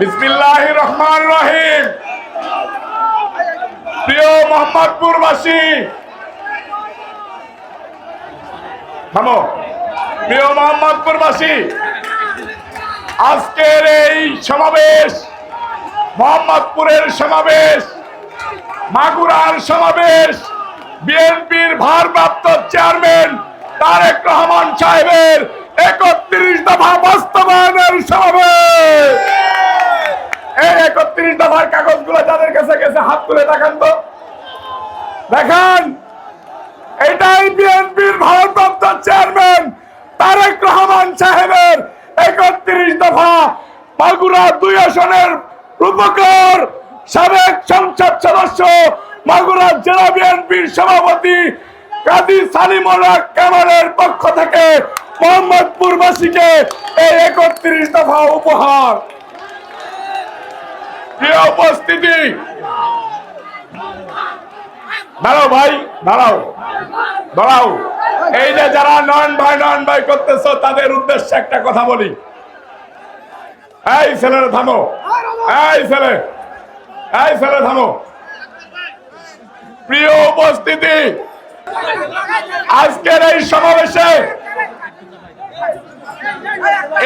বিসমিল্লাহ রহমান রহিম প্রিয় মোহাম্মদপুরবাসী, থামো। প্রিয় মোহাম্মদপুরবাসী, আজকের এই সমাবেশ, মোহাম্মদপুরের সমাবেশ, মাগুরার সমাবেশ, বিএনপির ভারপ্রাপ্ত চেয়ারম্যান তারেক রহমান সাহেবের একত্রিশ দফা বাস্তবায়নের সমাবেশ। এই একত্রিশ দফার যাদের কাছে গেছে, হাত তুলে দেখান তো। দেখান। এটাই বিএনপির চেয়ারম্যান তারেক রহমান সাহেবের একত্রিশ দফা মাগুরা দুই আসনের রূপকার সাবেক সংসদ সদস্য মাগুরা জেলা বিএনপির সভাপতি কাজী সালিমুল্লাহ কামালের পক্ষ থেকে মোহাম্মদপুরবাসীকে এই একত্রিশ দফা উপহার। প্রিয় উপস্থিতি দাঁড়াও ভাই, দাঁড়াও। দাঁড়াও। এই যে যারা নন ভাই নন ভাই করতেছ, তাদের উদ্দেশ্যে একটা কথা বলি। এই ছেলেরা থামো। এই ছেলে এই ছেলে থামো। প্রিয় উপস্থিতি, আজকের এই সমাবেশে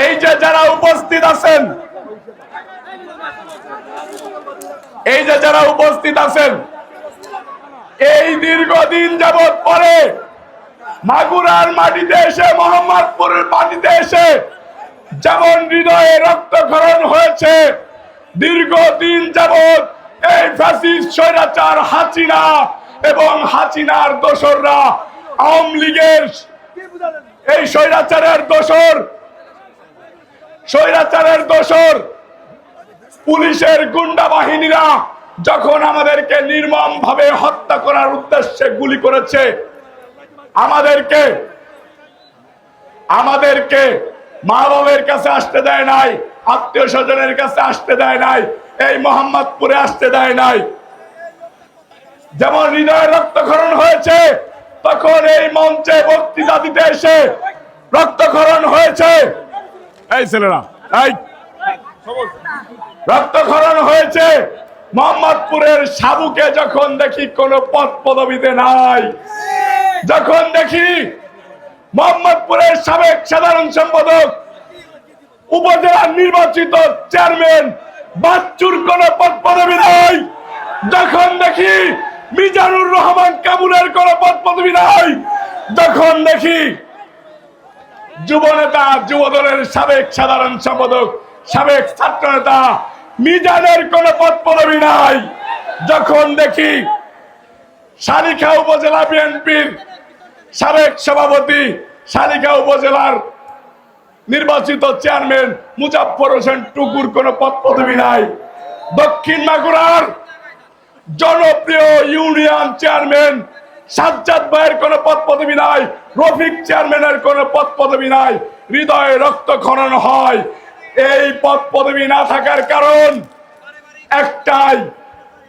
এই যে যারা উপস্থিত আছেন এই যে যারা উপস্থিত আছেন, এই দীর্ঘদিন যাবৎ পরে মাগুরার মাটিতে এসে, মোহাম্মদপুরের মাটিতে এসে যেমন হৃদয়ে রক্তক্ষরণ হয়েছে, দীর্ঘদিন যাবৎ এই ফ্যাসিস্ট স্বৈরাচার হাসিনা এবং হাসিনার দোসররা আওয়ামী লীগের এই স্বৈরাচারের দোসর স্বৈরাচারের দোসর পুলিশের গুন্ডা বাহিনীরা যখন আমাদেরকে নির্মম ভাবে হত্যা করার উদ্দেশ্যে গুলি করেছে, আমাদেরকে আমাদেরকে মা বাবের কাছে আসতে দেয় নাই, আত্মীয় স্বজনের কাছে আসতে দেয় নাই, এই মোহাম্মদপুরে আসতে দেয় নাই। যেমন হৃদয় রক্তক্ষরণ হয়েছে, তখন এই মঞ্চে বক্তৃতা দিতে এসে রক্তক্ষরণ হয়েছে। এই ছেলেরা, এই রক্তক্ষরণ হয়েছে। মোহাম্মদপুরের সাবুকে যখন দেখি, কোন পদ পদবিতে নাই। যখন দেখি, মোহাম্মদপুরের সাবেক সাধারণ সম্পাদক, উপজেলা নির্বাচিত চেয়ারম্যান, বাচ্চুর কোন পদ পদবি নাই। যখন দেখি, মিজানুর রহমান কাবুলের কোন পদ পদবি নাই। যখন দেখি, যুব নেতা, যুব সাবেক সাধারণ সম্পাদক সাবেক ছাত্র নেতা মিজানের কোন পদ পদবি নাই। যখন দেখি শালিখা উপজেলা বিএনপির সাবেক সভাপতি, শালিখা উপজেলার নির্বাচিত চেয়ারম্যান মুজাফর হোসেন টুকুর কোন পদ পদবি নাই। দক্ষিণ মাগুরার জনপ্রিয় ইউনিয়ন চেয়ারম্যান সাজ্জাদ ভাইয়ের কোন পদ পদবি নাই, রফিক চেয়ারম্যানের কোন পদ পদবি নাই। হৃদয়ে রক্তক্ষরণ হয়। এই পদ পদবি না থাকার কারণ একটাই,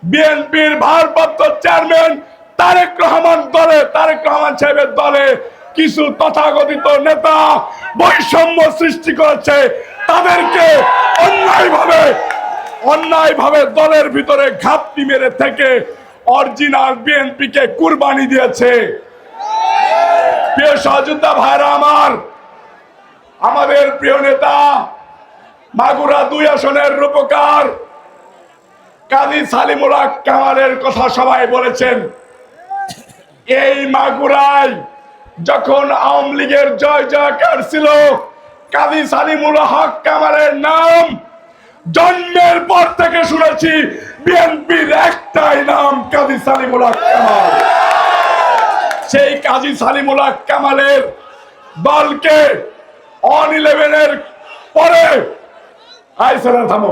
বিএনপির ভারপ্রাপ্ত চেয়ারম্যান তারেক রহমান দলে, তারেক রহমান সাহেবের দলে কিছু তথাকথিত নেতা বৈষম্য সৃষ্টি করেছে। তাদেরকে অন্যায়ভাবে অন্যায়ভাবে দলের ভিতরে ঘাপটি মেরে থেকে অরিজিনাল বিএনপি কে কুরবানি দিয়েছে। প্রিয় সহযোদ্ধা ভাইরা আমার, আমাদের প্রিয় নেতা মাগুরা দুই আসনের রূপকার। কাজী সালিমুল্লাহ কামালের কথা সবাই বলেছেন। এই মাগুরায় যখন আওয়ামী লীগের জয় জয়কার ছিল, কাজী সালিমুল হক কামালের নাম জন্মের পর থেকে শুনেছি, বিএনপির একটাই নাম কাজী সালিমুল হক কামাল। সেই কাজী সালিমুল হক কামালের দলকে অন ইলেভেনের পরে আইসেলা থামো।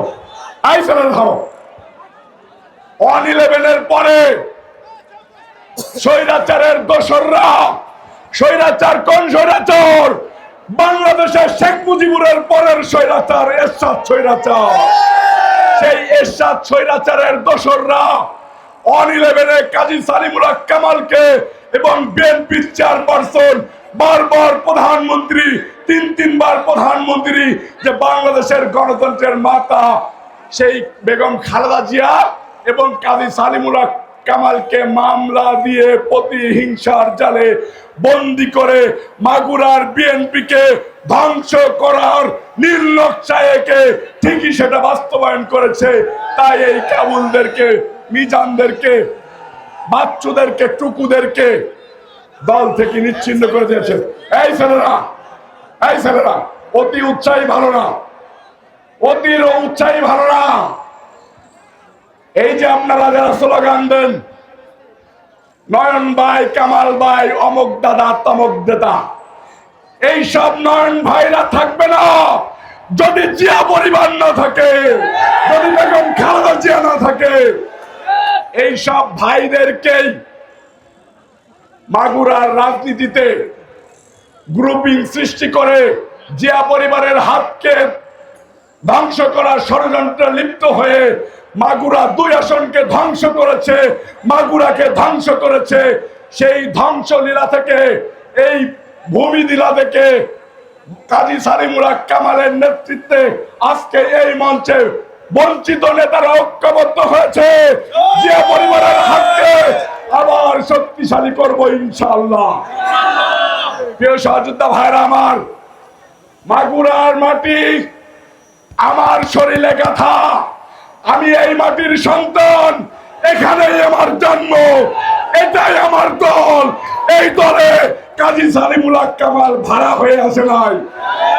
আইসেলা থামো। অন ইলেভেনের পরে স্বৈরাচারের দোসররা, স্বৈরাচার কোন স্বৈরাচার? বাংলাদেশের শেখ মুজিবুরের পরের স্বৈরাচার, এরশাদ স্বৈরাচার। সেই এরশাদ স্বৈরাচারের দোসররা অন ইলেভেনে কাজী সালিমুল কামালকে এবং বিএনপির চেয়ারপারসন বারবার প্রধানমন্ত্রী, তিন, তিনবার প্রধানমন্ত্রী যে বাংলাদেশের গণতন্ত্রের মাতা সেই বেগম খালেদা জিয়া এবং কাজী সালিমুল্লাহ কামালকে মামলা দিয়ে প্রতিহিংসার জালে বন্দি করে মাগুরার বিএনপিকে ধ্বংস করার নীলনকশায়কে ঠিকই সেটা বাস্তবায়ন করেছে। তাই এই কাবুলদেরকে, মিজানদেরকে, বাচ্চুদেরকে, টুকুদেরকে দল থেকে নিচ্ছিন্ন করে দিয়েছে। এই ছেলেরা এই ছেলেরা, অতি উৎসাহী ভালো না। অতি উৎসাহী ভালো না। এই যে আপনারা যারা স্লোগান দেন, নয়ন ভাই, কামাল ভাই, অমক দাদা, তমক দাদা এই সব নয়ন ভাইরা থাকবে না। যদি জিয়া পরিবার না থাকে, যদি বেগম খালেদা জিয়া না থাকে, এই সব ভাইদেরকেই মাগুরার রাজনীতিতে গ্রুপিং সৃষ্টি করে জিয়া পরিবারের হাতকে ধ্বংস করার ষড়যন্ত্রে লিপ্ত হয়ে মাগুরা দুই আসনকে ধ্বংস করেছে, মাগুরাকে ধ্বংস করেছে। সেই ধ্বংস লীলা থেকে এই ভূমি লীলা থেকে কাজী সারিমুরা কামালের নেতৃত্বে আজকে এই মঞ্চে বঞ্চিত নেতারা ঐক্যবদ্ধ হয়েছে। জিয়া পরিবারের হাতকে আবার শক্তিশালী করব ইনশাল্লাহ প্রিয় সহযোদ্ধা ভাইরা আমার, মাগুরার মাটি, আমার শরীরে গাথা। আমি এই মাটির সন্তান, এখানেই আমার জন্ম, এটাই আমার দল। এই দলে কাজী সালিমুল হক কামাল ভাড়া হয়ে আসে নাই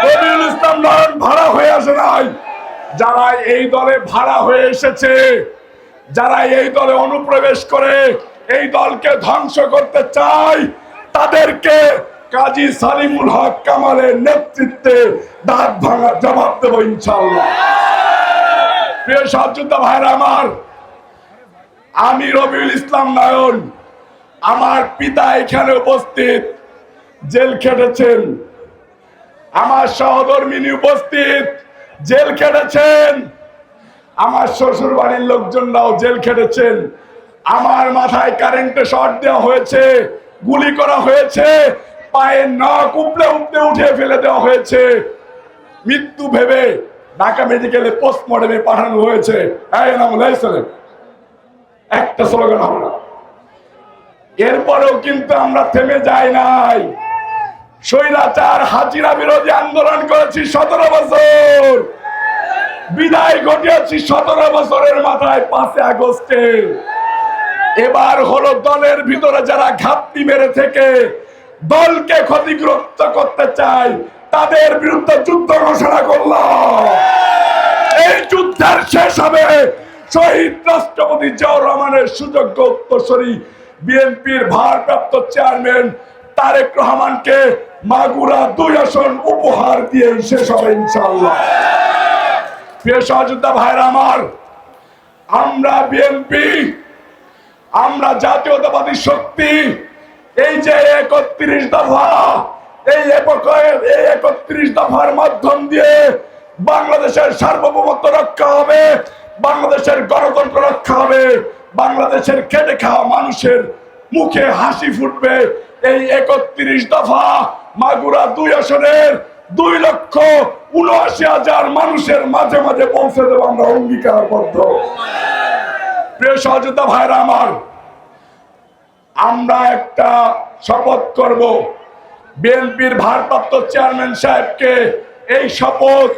রবিউল ইসলাম নয়ন ভাড়া হয়ে আসে নাই। যারা এই দলে ভাড়া হয়ে এসেছে, যারা এই দলে অনুপ্রবেশ করে এই দলকে ধ্বংস করতে চায় তাদেরকে কাজী সালিমুল হক কামালের নেতৃত্বে দাঁত ভাঙার জবাব দেবো ইনশাল্লাহ প্রিয় সহযোদ্ধা ভাইরা আমার, আমি রবিউল ইসলাম নয়ন, আমার পিতা এখানে উপস্থিত, জেল খেটেছেন। আমার সহধর্মিনী উপস্থিত, জেল খেটেছেন। আমার শ্বশুর বাড়ির লোকজনরাও জেল খেটেছেন। আমার মাথায় কারেন্টে শর্ট দেওয়া হয়েছে, গুলি করা হয়েছে, পায়ে নখ উপড়ে উপড়ে উঠে ফেলে দেওয়া হয়েছে। মৃত্যু ভেবে ঢাকা মেডিকেলে পোস্টমর্টমে পাঠানো হয়েছে। একটা স্লোগান না। এরপরেও কিন্তু আমরা থেমে যাই নাই। স্বৈরাচার, হাজিরা বিরোধী আন্দোলন করেছি সতেরো বছর। বিদায় ঘটিয়েছি সতেরো বছরের মাথায় পাঁচে আগস্টে। এবার হলো দলের ভিতরে যারা ঘাপটি মেরে থেকে দলকে ক্ষতিগ্রস্ত করতে চায়, তাদের বিরুদ্ধে যুদ্ধ ঘোষণা করলাম এই যুদ্ধের শেষ হবে শহীদ রাষ্ট্রপতি জিয়াউর রহমানের সুযোগ্য উত্তরসূরি বিএনপির ভারপ্রাপ্ত চেয়ারম্যান তারেক রহমানকে মাগুরা দুই আসন উপহার দিয়ে শেষ হবে ইনশাল্লাহ প্রিয় সহযোদ্ধা ভাইরা আমার, আমরা বিএনপি আমরা জাতীয়তাবাদী শক্তি, এই যে একত্রিশ দফা, এই এই একত্রিশ দফার মাধ্যম দিয়ে বাংলাদেশের সার্বভৌমত্ব রক্ষা হবে, বাংলাদেশের গণতন্ত্র রক্ষা হবে, বাংলাদেশের খেটে খাওয়া মানুষের মুখে হাসি ফুটবে। এই একত্রিশ দফা মাগুরা দুই আসনের দুই লক্ষ উনআশি হাজার মানুষের মাঝে মাঝে পৌঁছে দেবো আমরা অঙ্গীকারবদ্ধ। প্রিয় সহযোদ্ধা ভাইরা আমার, আমরা একটা শপথ করব। বিএনপির ভারপ্রাপ্ত চেয়ারম্যান সাহেবকে এই শপথ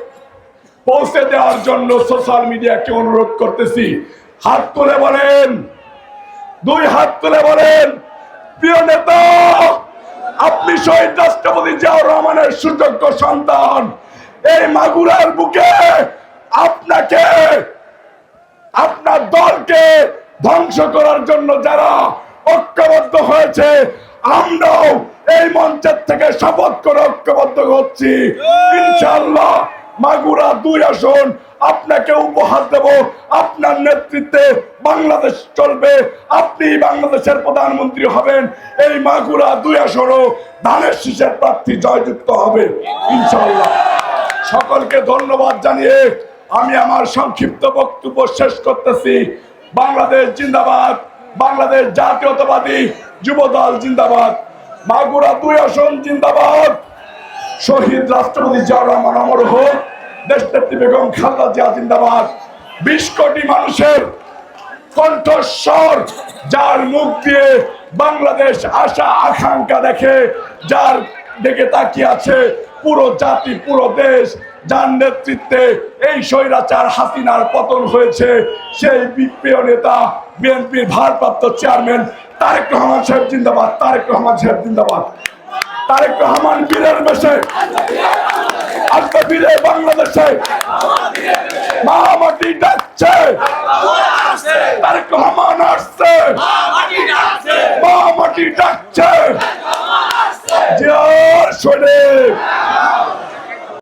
পৌঁছে দেওয়ার জন্য সোশ্যাল মিডিয়াকে অনুরোধ করতেছি। হাত তুলে বলেন, দুই হাত তুলে বলেন, প্রিয় নেতা, আপনি শহীদ রাষ্ট্রপতি জিয়াউর রহমানের সুযোগ্য সন্তান। এই মাগুরার বুকে আপনাকে আপনার দলকে ধ্বংস করার জন্য যারা ঐক্যবদ্ধ হয়েছে আমরাও এই মঞ্চের থেকে শপথ করে ঐক্যবদ্ধ হচ্ছি। ইনশাল্লাহ মাগুরা দুই আসন আপনাকে উপহার দেব। আপনার নেতৃত্বে বাংলাদেশ চলবে। আপনি বাংলাদেশের প্রধানমন্ত্রী হবেন। এই মাগুরা দুই আসনও ধানের শীষের প্রার্থী জয়যুক্ত হবে। ইনশাল্লাহ সকলকে ধন্যবাদ জানিয়ে আমি আমার সংক্ষিপ্ত বক্তব্য শেষ করতেছি। বাংলাদেশ জিন্দাবাদ, বাংলাদেশ জাতীয়তাবাদী যুবদল জিন্দাবাদ, মাগুরা দুই আসন জিন্দাবাদ। শহীদ রাষ্ট্রপতি জিয়াউর রহমান, অমর হোক দেশ নেত্রী বেগম খালেদা জিয়া জিন্দাবাদ। বিশ কোটি মানুষের কণ্ঠস্বর, যার মুখ দিয়ে বাংলাদেশ আশা, আকাঙ্ক্ষা দেখে, যার দিকে তাকিয়ে আছে পুরো জাতি, পুরো দেশ যার নেতৃত্বে এই স্বৈরাচার হাসিনার পতন হয়েছে, সেই প্রিয় নেতা, বিএনপির ভারপ্রাপ্ত চেয়ারম্যান তারেক রহমান সাহেব জিন্দাবাদ, তারেক রহমান সাহেব জিন্দাবাদ। তারেক রহমান বীরের বেশে, আজকে বীরে বাংলাদেশে মহামাটি ডাকছে। তারেক রহমান আসছে। মহামাটি ডাকছে। জিয়ার শরীফ